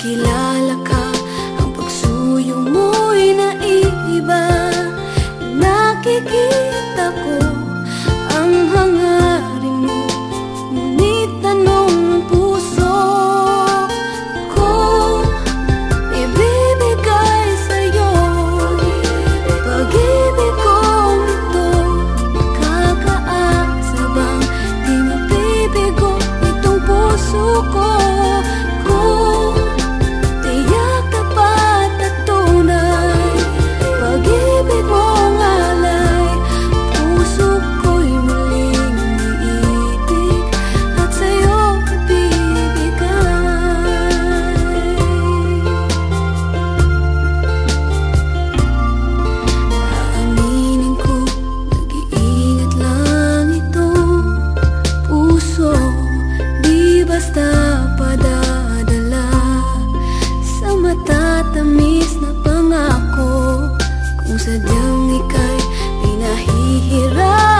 makilala ka Ang pagsuyo mo'y naiiba. Nakikita dihirap